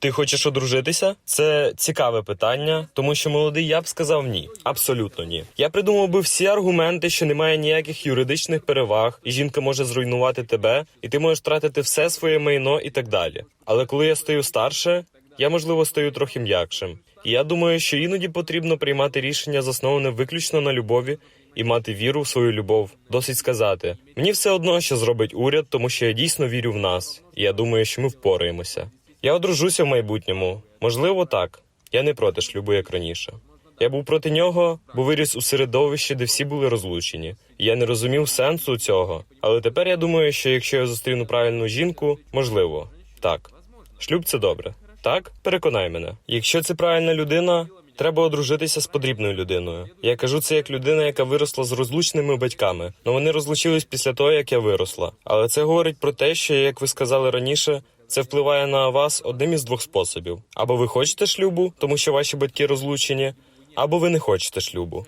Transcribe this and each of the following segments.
Ти хочеш одружитися? Це цікаве питання, тому що молодий я б сказав ні. Абсолютно ні. Я придумав би всі аргументи, що немає ніяких юридичних переваг, і жінка може зруйнувати тебе, і ти можеш втратити все своє майно і так далі. Але коли я стаю старше, я можливо стаю трохи м'якшим. І я думаю, що іноді потрібно приймати рішення, засноване виключно на любові, і мати віру в свою любов. Досить сказати. Мені все одно, що зробить уряд, тому що я дійсно вірю в нас, і я думаю, що ми впораємося. Я одружуся в майбутньому. Можливо, так. Я не проти шлюбу, як раніше. Я був проти нього, бо виріс у середовищі, де всі були розлучені. Я не розумів сенсу цього. Але тепер я думаю, що якщо я зустріну правильну жінку, можливо, так. Шлюб це добре. Так, переконай мене. Якщо це правильна людина, треба одружитися з потрібною людиною. Я кажу це як людина, яка виросла з розлучними батьками. Ну вони розлучились після того, як я виросла. Але це говорить про те, що, як ви сказали раніше, це впливає на вас одним із двох способів: або ви хочете шлюбу, тому що ваші батьки розлучені, або ви не хочете шлюбу.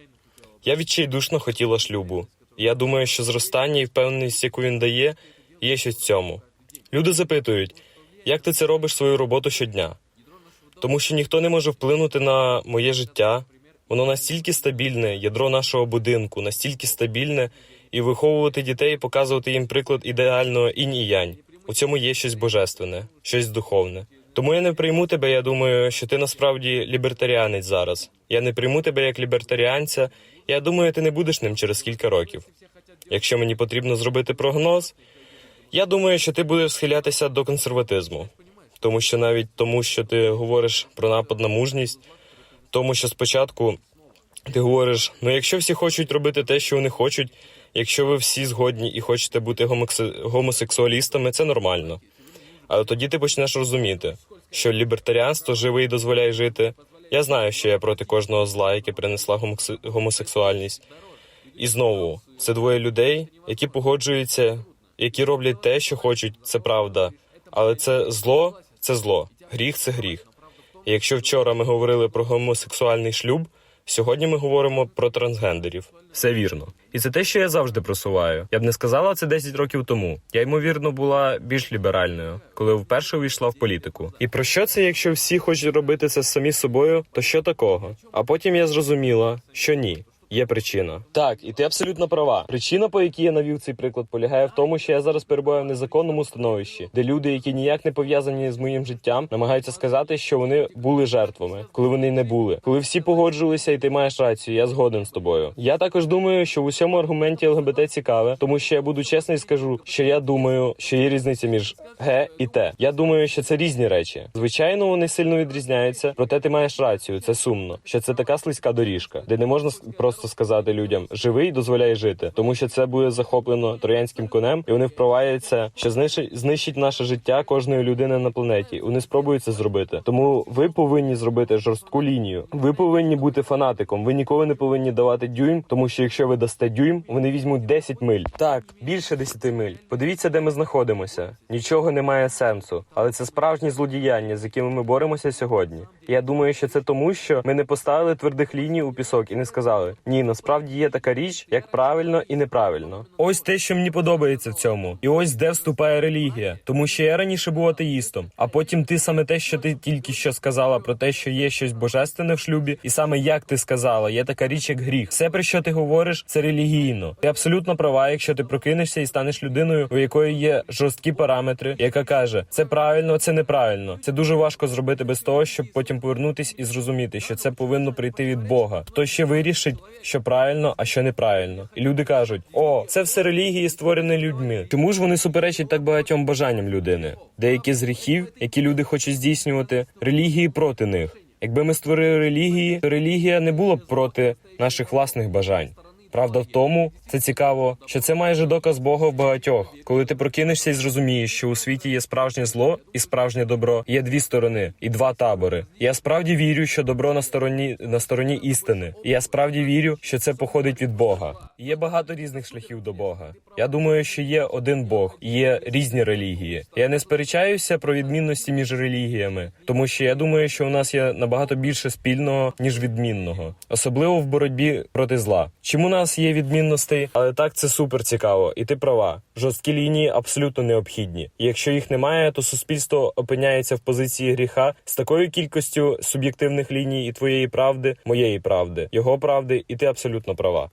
Я відчайдушно хотіла шлюбу. Я думаю, що зростання і впевненість, яку він дає, є щось в цьому. Люди запитують, як ти це робиш свою роботу щодня? Тому що ніхто не може вплинути на моє життя. Воно настільки стабільне, ядро нашого будинку, настільки стабільне, і виховувати дітей, показувати їм приклад ідеального інь і янь. У цьому є щось божественне, щось духовне. Тому я не прийму тебе. Я думаю, що ти насправді лібертаріанець зараз. Я не прийму тебе як лібертаріанця. Я думаю, ти не будеш ним через кілька років. Якщо мені потрібно зробити прогноз, я думаю, що ти будеш схилятися до консерватизму, тому що навіть тому, що ти говориш про напад на мужність, тому що спочатку ти говориш: ну якщо всі хочуть робити те, що вони хочуть, якщо ви всі згодні і хочете бути гомосексуалістами, це нормально. Але тоді ти почнеш розуміти, що лібертаріанство живе і дозволяє жити. Я знаю, що я проти кожного зла, яке принесла гомосексуальність. І знову це двоє людей, які погоджуються, які роблять те, що хочуть, це правда. Але це зло це зло, гріх це гріх. І якщо вчора ми говорили про гомосексуальний шлюб, сьогодні ми говоримо про трансгендерів. Все вірно. І це те, що я завжди просуваю. Я б не сказала це 10 років тому. Я ймовірно була більш ліберальною, коли вперше увійшла в політику. І про що це, якщо всі хочуть робити це самі собою, то що такого? А потім я зрозуміла, що ні. Є причина. Так, і ти абсолютно права. Причина, по якій я навів цей приклад, полягає в тому, що я зараз перебуваю в незаконному становищі, де люди, які ніяк не пов'язані з моїм життям, намагаються сказати, що вони були жертвами, коли вони не були. Коли всі погоджувалися, і ти маєш рацію, я згоден з тобою. Я також думаю, що в усьому аргументі ЛГБТ цікаве, тому що я буду чесний скажу, що я думаю, що є різниця між Г і Т. Я думаю, що це різні речі. Звичайно, вони сильно відрізняються, проте ти маєш рацію. Це сумно, що це така слизька доріжка, де не можна с- просто сказати людям живи і дозволяй жити, тому що це буде захоплено троянським конем, і вони впровадяться, що знищить, знищить наше життя кожної людини на планеті. Вони спробують це зробити. Тому ви повинні зробити жорстку лінію. Ви повинні бути фанатиком. Ви ніколи не повинні давати дюйм, тому що якщо ви дасте дюйм, вони візьмуть 10 миль. Так, більше 10 миль. Подивіться, де ми знаходимося. Нічого не має сенсу, але це справжні злодіяння, з якими ми боремося сьогодні. Я думаю, що це тому, що ми не поставили твердих ліній у пісок і не сказали: ні, насправді є така річ, як правильно і неправильно. Ось те, що мені подобається в цьому, і ось де вступає релігія, тому що я раніше був атеїстом, а потім ти саме те, що ти тільки що сказала про те, що є щось божественне в шлюбі, і саме як ти сказала, є така річ, як гріх. Все, про що ти говориш, це релігійно. Ти абсолютно права, якщо ти прокинешся і станеш людиною, у якої є жорсткі параметри, яка каже, це правильно, це неправильно. Це дуже важко зробити без того, щоб потім повернутись і зрозуміти, що це повинно прийти від Бога. Хто ще вирішить, що правильно, а що неправильно. І люди кажуть: о, це все релігії створені людьми. Чому ж вони суперечать так багатьом бажанням людини? Деякі з гріхів, які люди хочуть здійснювати, релігії проти них. Якби ми створили релігії, то релігія не була б проти наших власних бажань. Правда в тому, це цікаво, що це майже доказ Бога в багатьох. Коли ти прокинешся і зрозумієш, що у світі є справжнє зло і справжнє добро, є дві сторони і два табори. Я справді вірю, що добро на стороні на стороні істини. І я справді вірю, що це походить від Бога. Є багато різних шляхів до Бога. Я думаю, що є один Бог, і є різні релігії. Я не сперечаюся про відмінності між релігіями, тому що я думаю, що у нас є набагато більше спільного ніж відмінного, особливо в боротьбі проти зла. Чому нас нас є відмінностей, але так це супер цікаво, і ти права. Жорсткі лінії абсолютно необхідні. І якщо їх немає, то суспільство опиняється в позиції гріха з такою кількістю суб'єктивних ліній і твоєї правди, моєї правди, його правди, і ти абсолютно права.